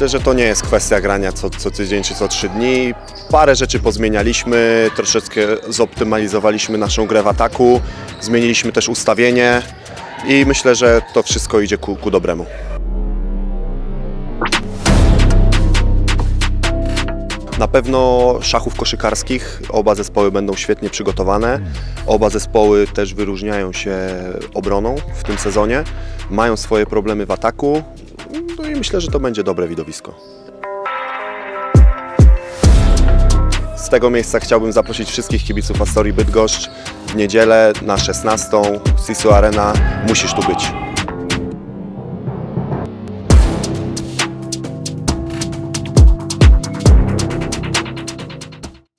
myślę, że to nie jest kwestia grania co, co tydzień czy co trzy dni. Parę rzeczy pozmienialiśmy, troszeczkę zoptymalizowaliśmy naszą grę w ataku, zmieniliśmy też ustawienie i myślę, że to wszystko idzie ku, ku dobremu. Na pewno szachów koszykarskich oba zespoły będą świetnie przygotowane. Oba zespoły też wyróżniają się obroną w tym sezonie. Mają swoje problemy w ataku. No i myślę, że to będzie dobre widowisko. Z tego miejsca chciałbym zaprosić wszystkich kibiców Astorii Bydgoszcz w niedzielę na 16 Sisu Arena. Musisz tu być.